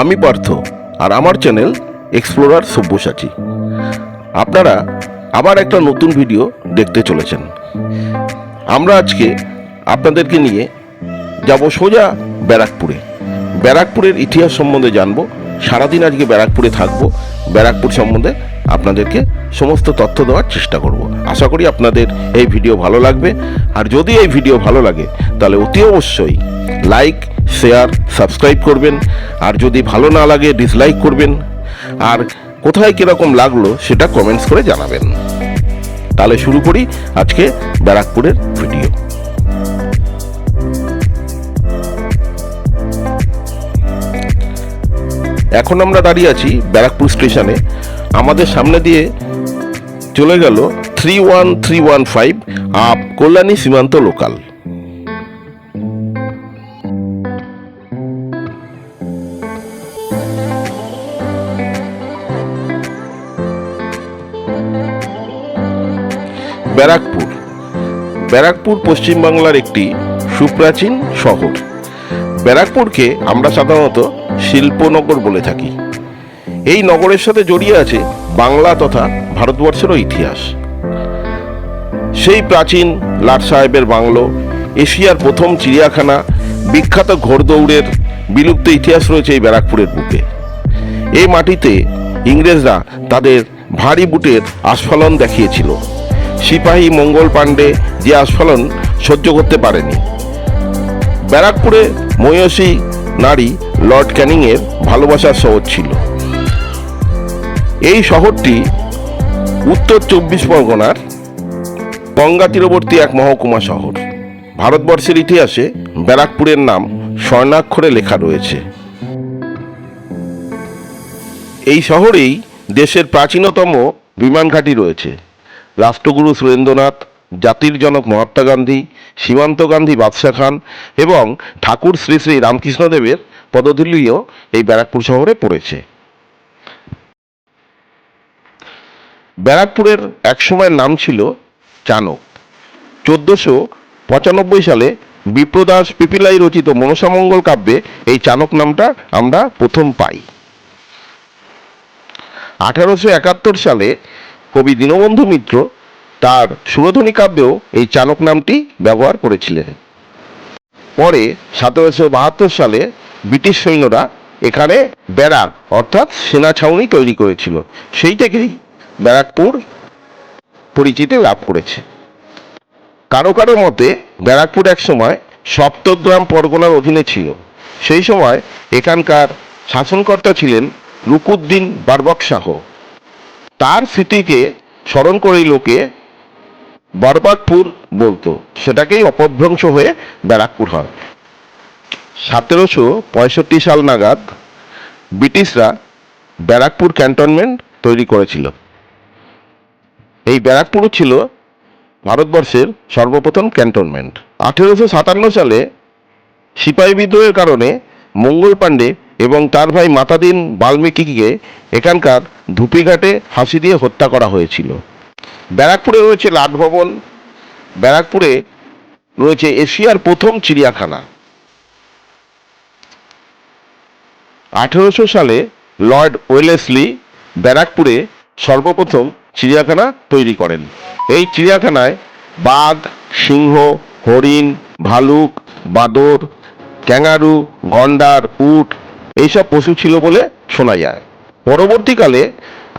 আমি পার্থ, আর আমার channel explorer Sabyasachi. আপনারা আবার একটা নতুন ভিডিও দেখতে চলেছেন। আমরা আজকে আপনাদেরকে নিয়ে যাব সোজা ব্যারাকপুরে। ব্যারাকপুরের ইতিহাস সম্বন্ধে জানব, সারাদিন আজকে ব্যারাকপুরে থাকব। ব্যারাকপুর সম্বন্ধে আপনাদেরকে সমস্ত তথ্য দেওয়ার চেষ্টা করব। আশা করি আপনাদের এই ভিডিও ভালো লাগবে। আর যদি এই ভিডিও ভালো লাগে, তাহলে অতি অবশ্যই লাইক শেয়ার সাবস্ক্রাইব করবেন। আর যদি ভালো না লাগে ডিসলাইক করবেন। আর কোথায় কীরকম লাগল, সেটা কমেন্টস করে জানাবেন। তাহলে শুরু করি আজকে ব্যারাকপুরের ভিডিও এখন আমরা দাঁড়িয়ে আছি ব্যারাকপুর স্টেশনে। আমাদের সামনে দিয়ে চলে গেল three one three one five up Kalyani Simanta local Barrackpore. Barrackpore পশ্চিমবাংলার একটি সুপ্রাচীন শহর। ব্যারাকপুরকে আমরা সাধারণত শিল্পনগর বলে থাকি। এই নগরের সাথে জড়িয়ে আছে বাংলা তথা ভারতবর্ষেরও ইতিহাস। সেই প্রাচীন লাট সাহেবের বাংলো, এশিয়ার প্রথম চিড়িয়াখানা, বিখ্যাত ঘোড়দৌড়ের বিলুপ্ত ইতিহাস রয়েছে এই ব্যারাকপুরের বুকে। এই মাটিতে ইংরেজরা তাদের ভারী বুটের আস্ফালন দেখিয়েছিল। সিপাহী মঙ্গল পাণ্ডে যে আস্ফলন সহ্য করতে পারেনি। ব্যারাকপুরে ময়সী নারী লর্ড ক্যানিংয়ের ভালোবাসার শহর ছিল। এই শহরটি উত্তর চব্বিশ পরগনার গঙ্গা তীরবর্তী এক মহকুমা শহর। ভারতবর্ষের ইতিহাসে ব্যারাকপুরের নাম স্বর্ণাক্ষরে লেখা রয়েছে। এই শহরেই দেশের প্রাচীনতম বিমান ঘাঁটি রয়েছে। রাষ্ট্রগুরু সুরেন্দ্রনাথ, জাতির জনক মহাত্মা গান্ধী, সীমান্ত গান্ধী বাদশাহ খান এবং ঠাকুর শ্রী শ্রী রামকৃষ্ণদেবের পদধূলিও এই ব্যারাকপুর শহরে পড়েছে। ব্যারাকপুরের একসময়ের নাম ছিল চানক চোদ্দোশো পঁচানব্বই সালে বিপ্রদাস পিপিলাই রচিত মনসামঙ্গল কাব্যে এই চানক নামটা আমরা প্রথম পাই। আঠারোশো একাত্তর সালে কবি দীনবন্ধু মিত্র তার সুরধ্বনি কাব্যেও এই চানক নামটি ব্যবহার করেছিলেন। পরে সতেরোশো বাহাত্তর সালে ব্রিটিশ সৈন্যরা এখানে ব্যারাক, অর্থাৎ সেনা ছাউনি তৈরি করেছিল। সেই থেকেই ব্যারাকপুর পরিচিতি লাভ করেছে। কারও কারও মতে ব্যারাকপুর এক সময় সপ্তগ্রাম পরগনার অধীনে ছিল। সেই সময় এখানকার শাসনকর্তা ছিলেন রুকুদ্দিন বারবক শাহ তার স্মৃতিকে স্মরণ করে লোকে বরবাদপুর বলতো। সেটাকেই অপভ্রংশ হয়ে ব্যারাকপুর হয়। সতেরোশো পঁয়ষট্টি সাল নাগাদ ব্রিটিশরা ব্যারাকপুর ক্যান্টনমেন্ট তৈরি করেছিল। এই ব্যারাকপুর ছিল ভারতবর্ষের সর্বপ্রথম ক্যান্টনমেন্ট। আঠেরোশো সাতান্ন সালে সিপাহী বিদ্রোহের কারণে মঙ্গল পাণ্ডে এবং তার ভাই মাতাদিন বাল্মীকিকে এখানকার ধুপিঘাটে ফাঁসি দিয়ে হত্যা করা হয়েছিল। ব্যারাকপুরে রয়েছে লাট ভবন ব্যারাকপুরে রয়েছে এশিয়ার প্রথম চিড়িয়াখানা। আঠেরোশো সালে লর্ড ওয়েলেসলি ব্যারাকপুরে সর্বপ্রথম চিড়িয়াখানা তৈরি করেন। এই চিড়িয়াখানায় বাঘ, সিংহ, হরিণ, ভালুক, বাদর, ক্যাঙ্গারু, গন্ডার, উট এইসব পশু ছিল বলে শোনা যায়। পরবর্তীকালে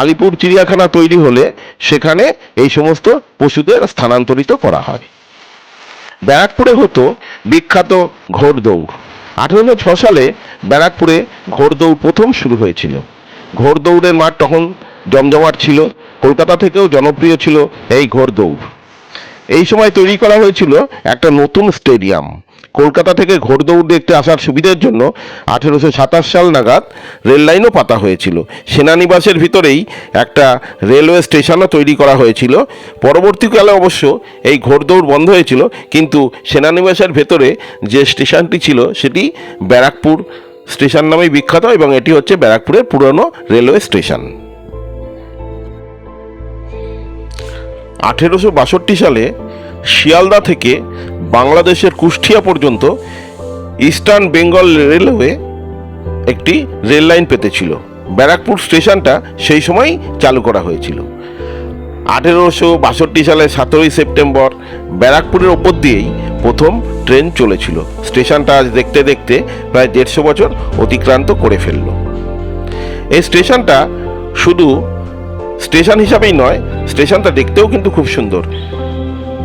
আলিপুর চিড়িয়াখানা তৈরি হলে সেখানে এই সমস্ত পশুদের স্থানান্তরিত করা হয়। ব্যারাকপুরে হতো বিখ্যাত ঘোড়দৌড় আঠেরোশো ছ সালে ব্যারাকপুরে ঘোড়দৌড় প্রথম শুরু হয়েছিল। ঘোড়দৌড়ের মাঠ তখন জমজমাট ছিল, কলকাতা থেকেও জনপ্রিয় ছিল এই ঘোড়দৌড় এই সময় তৈরি করা হয়েছিল একটা নতুন স্টেডিয়াম কলকাতা থেকে ঘোড়দৌড় দেখতে আসার সুবিধার জন্য আঠেরোশো সাতাশ সাল নাগাদ রেল লাইনও পাতা হয়েছিল। সেনানিবাসের ভিতরেই একটা রেলওয়ে স্টেশনও তৈরি করা হয়েছিল। পরবর্তীকালে অবশ্য এই ঘোড়দৌড় বন্ধ হয়েছিল, কিন্তু সেনানিবাসের ভেতরে যে স্টেশনটি ছিল সেটি ব্যারাকপুর স্টেশন নামেই বিখ্যাত এবং এটি হচ্ছে ব্যারাকপুরের পুরনো রেলওয়ে স্টেশন। আঠেরোশো বাষট্টি সালে শিয়ালদা থেকে বাংলাদেশের কুষ্টিয়া পর্যন্ত ইস্টার্ন বেঙ্গল রেলওয়ে একটি রেল লাইন পেতেছিল। ব্যারাকপুর স্টেশনটা সেই সময় চালু করা হয়েছিল। আঠেরোশো বাষট্টি সালের সতেরোই সেপ্টেম্বর ব্যারাকপুরের ওপর দিয়েই প্রথম ট্রেন চলেছিল। স্টেশনটা আজ দেখতে দেখতে প্রায় দেড়শো বছর অতিক্রান্ত করে ফেলল। এই স্টেশনটা শুধু স্টেশন হিসাবেই নয়, স্টেশনটা দেখতেও কিন্তু খুব সুন্দর।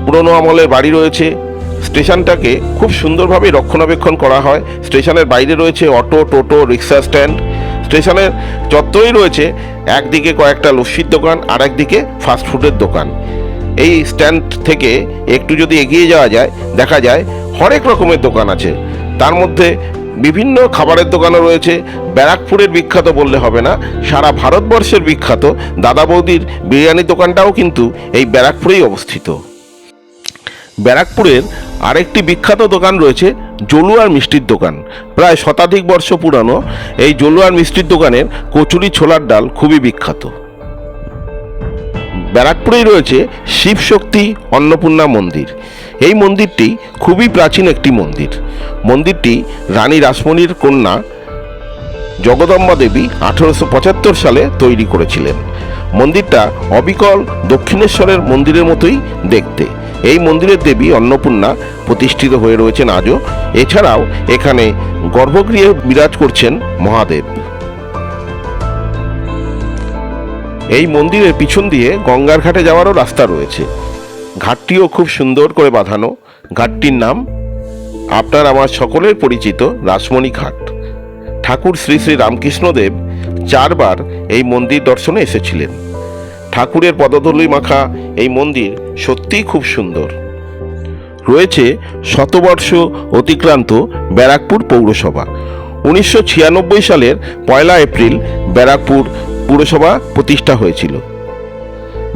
পুরনো আমলের বাড়ি রয়েছে স্টেশনটাকে খুব সুন্দরভাবে রক্ষণাবেক্ষণ করা হয়। স্টেশনের বাইরে রয়েছে অটো, টোটো, রিক্সা স্ট্যান্ড। স্টেশনের চত্বরেই রয়েছে, একদিকে কয়েকটা লস্যির দোকান আর একদিকে ফাস্টফুডের দোকান। এই স্ট্যান্ড থেকে একটু যদি এগিয়ে যাওয়া যায়, দেখা যায় হরেক রকমের দোকান আছে। তার মধ্যে বিভিন্ন খাবারের দোকানও রয়েছে। ব্যারাকপুরের বিখ্যাত বললে হবে না, সারা ভারতবর্ষের বিখ্যাত দাদা বৌদির বিরিয়ানি দোকানটাও কিন্তু এই ব্যারাকপুরেই অবস্থিত। ব্যারাকপুরের আরেকটি বিখ্যাত দোকান রয়েছে জলুয়ার মিষ্টির দোকান। প্রায় শতাধিক বর্ষ পুরানো এই জলুয়ার মিষ্টির দোকানের কচুরি ছোলার ডাল খুবই বিখ্যাত। ব্যারাকপুরেই রয়েছে শিবশক্তি অন্নপূর্ণা মন্দির। এই মন্দিরটি খুবই প্রাচীন একটি মন্দির। মন্দিরটি রানী রাসমণির কন্যা জগদম্বা দেবী আঠেরোশো পঁচাত্তর সালে তৈরি করেছিলেন। মন্দিরটা অবিকল দক্ষিণেশ্বরের মন্দিরের মতোই দেখতে। এই মন্দিরের দেবী অন্নপূর্ণা প্রতিষ্ঠিত হয়ে রয়েছেন আজও। এছাড়াও এখানে গর্ভগৃহে বিরাজ করছেন মহাদেব। এই মন্দিরের পিছন দিয়ে গঙ্গার ঘাটে যাওয়ারও রাস্তা রয়েছে। ঘাটটিও খুব সুন্দর করে বাঁধানো। ঘাটটির নাম আপনার আমার সকলের পরিচিত রাসমণি ঘাট। ঠাকুর শ্রী শ্রী রামকৃষ্ণদেব চারবার এই মন্দির দর্শনে এসেছিলেন। ঠাকুরের পদধূলি মাখা এই মন্দির সত্যিই খুব সুন্দর। রয়েছে শতবর্ষ অতিক্রান্ত ব্যারাকপুর পৌরসভা। উনিশশো ছিয়ানব্বই সালের পয়লা এপ্রিল ব্যারাকপুর পুরসভা প্রতিষ্ঠা হয়েছিল,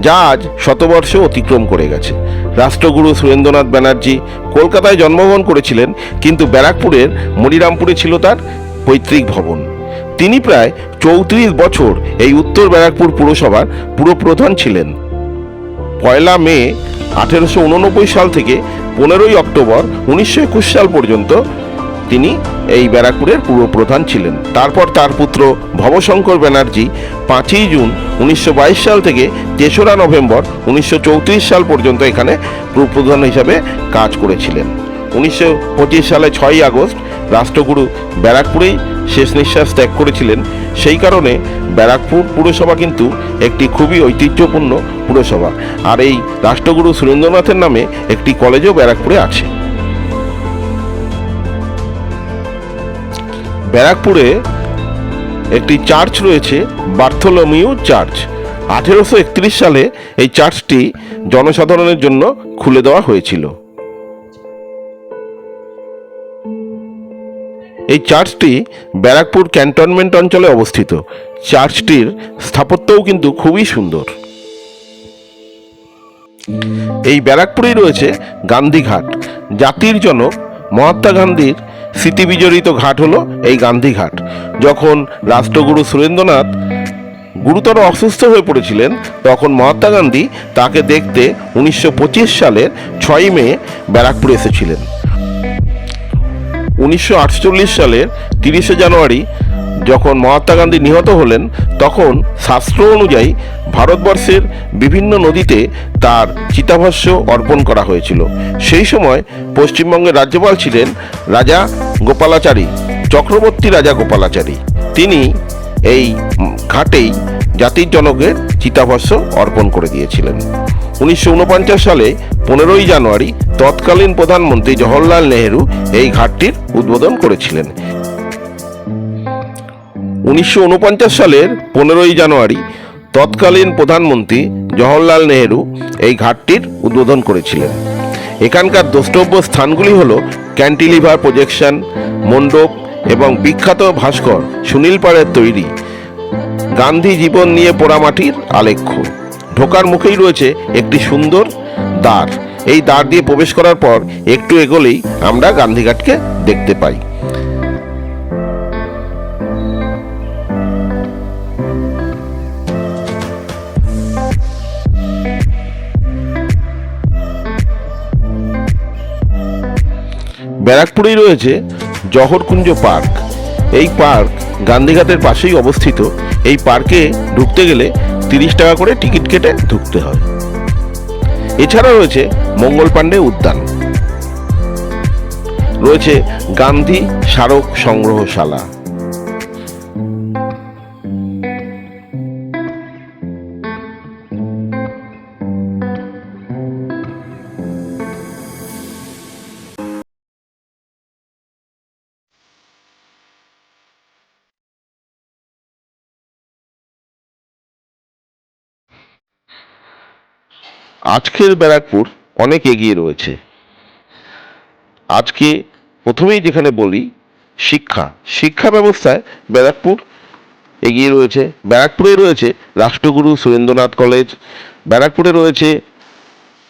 যা আজ শতবর্ষ অতিক্রম করে গেছে। রাষ্ট্রগুরু সুরেন্দ্রনাথ ব্যানার্জি কলকাতায় জন্মগ্রহণ করেছিলেন, কিন্তু ব্যারাকপুরের মনিরামপুরে ছিল তার পৈতৃক ভবন। তিনি প্রায় চৌত্রিশ বছর এই উত্তর ব্যারাকপুর পুরসভার পুরপ্রধান ছিলেন। পয়লা মে আঠেরোশো উননব্বই সাল থেকে পনেরোই অক্টোবর উনিশশো একুশ সাল পর্যন্ত তিনি এই ব্যারাকপুরের পুরপ্রধান ছিলেন। তারপর তার পুত্র ভবশঙ্কর ব্যানার্জি পাঁচই জুন উনিশশো বাইশ সাল থেকে তেসরা নভেম্বর উনিশশো চৌত্রিশ সাল পর্যন্ত এখানে পুরপ্রধান হিসাবে কাজ করেছিলেন। উনিশশো পঁচিশ সালে ছয়ই আগস্ট রাষ্ট্রগুরু ব্যারাকপুরেই শেষ নিঃশ্বাস ত্যাগ করেছিলেন। সেই কারণে ব্যারাকপুর পুরসভা কিন্তু একটি খুবই ঐতিহ্যপূর্ণ পুরসভা। আর এই রাষ্ট্রগুরু সুরেন্দ্রনাথের নামে একটি কলেজও ব্যারাকপুরে আছে। ব্যারাকপুরে একটি চার্চ রয়েছে, বার্থোলোমিউ চার্চ। আঠেরোশো একত্রিশ সালে এই চার্চটি জনসাধারণের জন্য খুলে দেওয়া হয়েছিল। এই চার্চটি ব্যারাকপুর ক্যান্টনমেন্ট অঞ্চলে অবস্থিত। চার্চটির স্থাপত্যও কিন্তু খুবই সুন্দর। এই ব্যারাকপুরেই রয়েছে গান্ধীঘাট জাতির জনক মহাত্মা গান্ধীর স্মৃতিবিজড়িত ঘাট হলো এই গান্ধীঘাট যখন রাষ্ট্রগুরু সুরেন্দ্রনাথ গুরুতর অসুস্থ হয়ে পড়েছিলেন, তখন মহাত্মা গান্ধী তাকে দেখতে উনিশশো পঁচিশ সালের ছয়ই মে ব্যারাকপুরে এসেছিলেন। উনিশশো আটচল্লিশ সালের তিরিশে জানুয়ারি যখন মহাত্মা গান্ধী নিহত হলেন, তখন শাস্ত্র অনুযায়ী ভারতবর্ষের বিভিন্ন নদীতে তার চিতাভস্য অর্পণ করা হয়েছিল। সেই সময় পশ্চিমবঙ্গের রাজ্যপাল ছিলেন রাজা গোপালাচারী, চক্রবর্তী রাজা গোপালাচারী। তিনি এই ঘাটেই জাতির জনকের চিতাভস্য অর্পণ করে দিয়েছিলেন। উনিশশো ঊনপঞ্চাশ সালে পনেরোই জানুয়ারি তৎকালীন প্রধানমন্ত্রী জওহরলাল নেহেরু এই ঘাটটির উদ্বোধন করেছিলেন। উনিশশো ঊনপঞ্চাশ সালের পনেরোই জানুয়ারি তৎকালীন প্রধানমন্ত্রী জওহরলাল নেহেরু এই ঘাটটির উদ্বোধন করেছিলেন। এখানকার দ্রষ্টব্য স্থানগুলি হল ক্যান্টিলিভার প্রজেকশন, মণ্ডপ এবং বিখ্যাত ভাস্কর সুনীল পাড়ের তৈরি গান্ধী জীবন নিয়ে পোড়ামাটির আলেখ্য। ঢোকার মুখেই রয়েছে একটি সুন্দর দ্বার। এই দ্বার দিয়ে প্রবেশ করার পর একটু এগোলেই আমরা গান্ধীঘাটকে দেখতে পাই। ব্যারাকপুরেই রয়েছে জহরকুঞ্জ পার্ক। এই পার্ক গান্ধীঘাটের পাশেই অবস্থিত। এই পার্কে ঢুকতে গেলে তিরিশ টাকা করে টিকিট কেটে ঢুকতে হয়। এছাড়া রয়েছে মঙ্গল পাণ্ডে উদ্যান। রয়েছে গান্ধী স্মারক সংগ্রহশালা। আজকের ব্যারাকপুর অনেক এগিয়ে রয়েছে। আজকে প্রথমেই যেখানে বলি, শিক্ষা। শিক্ষা ব্যবস্থায় ব্যারাকপুর এগিয়ে রয়েছে। ব্যারাকপুরে রয়েছে রাষ্ট্রগুরু সুরেন্দ্রনাথ কলেজ, ব্যারাকপুরে রয়েছে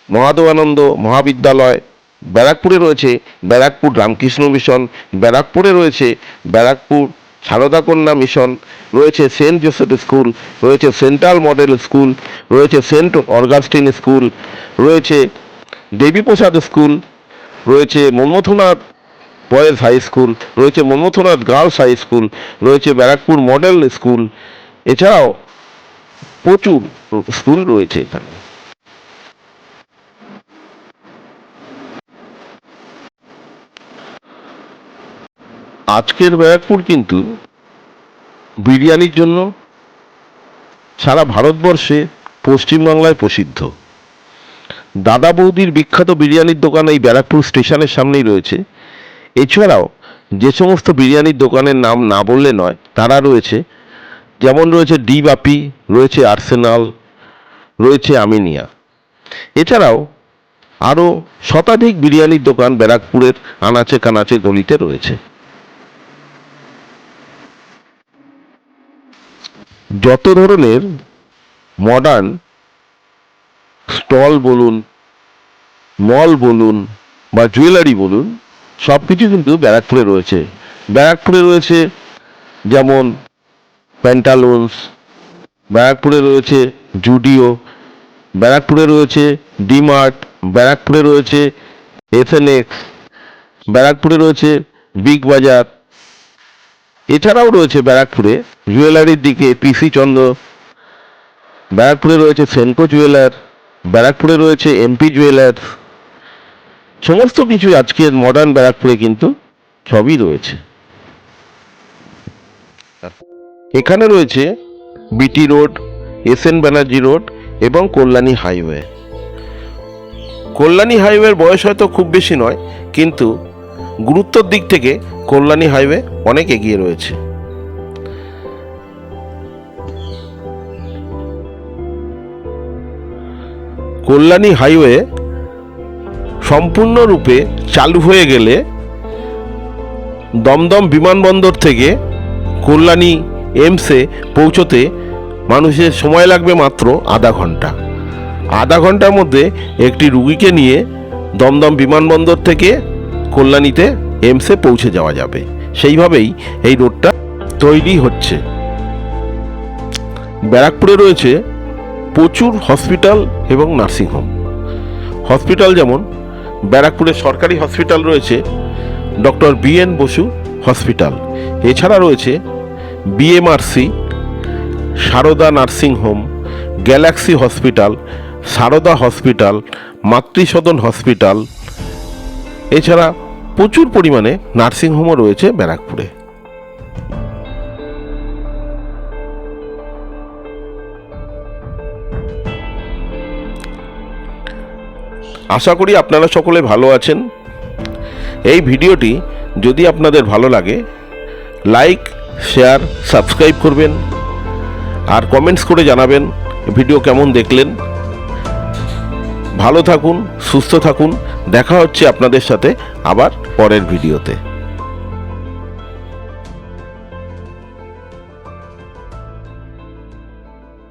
মহাদেবানন্দ মহাবিদ্যালয়, ব্যারাকপুরে রয়েছে ব্যারাকপুর রামকৃষ্ণ মিশন, ব্যারাকপুরে রয়েছে ব্যারাকপুর সারদা কন্যা মিশন, রয়েছে সেন্ট জোসেফ স্কুল, রয়েছে সেন্ট্রাল মডেল স্কুল, রয়েছে সেন্ট অর্গাস্টিন স্কুল, রয়েছে দেবীপ্রসাদ স্কুল, রয়েছে মন্মথনাথ বয়েজ হাই স্কুল, রয়েছে মন্মথনাথ গার্লস হাই স্কুল, রয়েছে ব্যারাকপুর মডেল স্কুল, এছাড়াও প্রচুর স্কুল রয়েছে এখানে। আজকের ব্যারাকপুর কিন্তু বিরিয়ানির জন্য সারা ভারতবর্ষে পশ্চিমবাংলায় প্রসিদ্ধ। দাদা বৌদির বিখ্যাত বিরিয়ানির দোকান এই ব্যারাকপুর স্টেশনের সামনেই রয়েছে। এছাড়াও যে সমস্ত বিরিয়ানির দোকানের নাম না বললে নয়, তারা রয়েছে। যেমন রয়েছে ডি বাপি রয়েছে আর্সেনাল, রয়েছে আমিনিয়া। এছাড়াও আরও শতাধিক বিরিয়ানির দোকান ব্যারাকপুরের আনাচে কানাচে গলিতে রয়েছে। যত ধরনের মডার্ন স্টল বলুন মল বলুন বা জুয়েলারি বলুন সব কিছু কিন্তু ব্যারাকপুরে রয়েছে। ব্যারাকপুরে রয়েছে যেমন প্যান্টালুন্স ব্যারাকপুরে রয়েছে জুডিও ব্যারাকপুরে রয়েছে ডিমার্ট ব্যারাকপুরে রয়েছে এসএনএক্স ব্যারাকপুরে রয়েছে বিগ বাজার এছাড়াও রয়েছে ব্যারাকপুরে জুয়েলারির দিকে পিসি চন্দ্র, ব্যারাকপুরে রয়েছে সেনকো জুয়েলার, ব্যারাকপুরে রয়েছে এমপি জুয়েলার, সমস্ত কিছু আজকের মডার্ন ব্যারাকপুরে কিন্তু সবই রয়েছে। এখানে রয়েছে BT road S N Banerjee road এবং কল্যাণী হাইওয়ে। কল্যাণী হাইওয়ের বয়স হয়তো খুব বেশি নয়, কিন্তু গুরুত্বর দিক থেকে কল্যাণী হাইওয়ে অনেক এগিয়ে রয়েছে। কল্যাণী হাইওয়ে সম্পূর্ণরূপে চালু হয়ে গেলে দমদম বিমানবন্দর থেকে কল্যাণী এমসে পৌঁছতে মানুষের সময় লাগবে মাত্র আধা ঘণ্টা। আধা ঘণ্টার মধ্যে একটি রুগীকে নিয়ে দমদম বিমানবন্দর থেকে কল্যাণীতে এমসে পৌঁছে যাওয়া যাবে। সেইভাবেই এই রোডটা তৈরি হচ্ছে। ব্যারাকপুরে রয়েছে প্রচুর হসপিটাল এবং নার্সিংহোম হসপিটাল যেমন, ব্যারাকপুরে সরকারি হসপিটাল রয়েছে, doctor B N Basu hospital. এছাড়া রয়েছে BMRC Sarada nursing home Galaxy hospital, Sarada hospital, Matrisadan hospital এছাড়া প্রচুর পরিমাণে নার্সিংহোমও রয়েছে ব্যারাকপুরে। আশা করি আপনারা সকলে ভালো আছেন। এই ভিডিওটি যদি আপনাদের ভালো লাগে, লাইক, শেয়ার, সাবস্ক্রাইব করবেন আর কমেন্টস করে জানাবেন ভিডিও কেমন দেখলেন। ভালো থাকুন, সুস্থ থাকুন। দেখা হচ্ছে আপনাদের সাথে আবার পরের ভিডিওতে।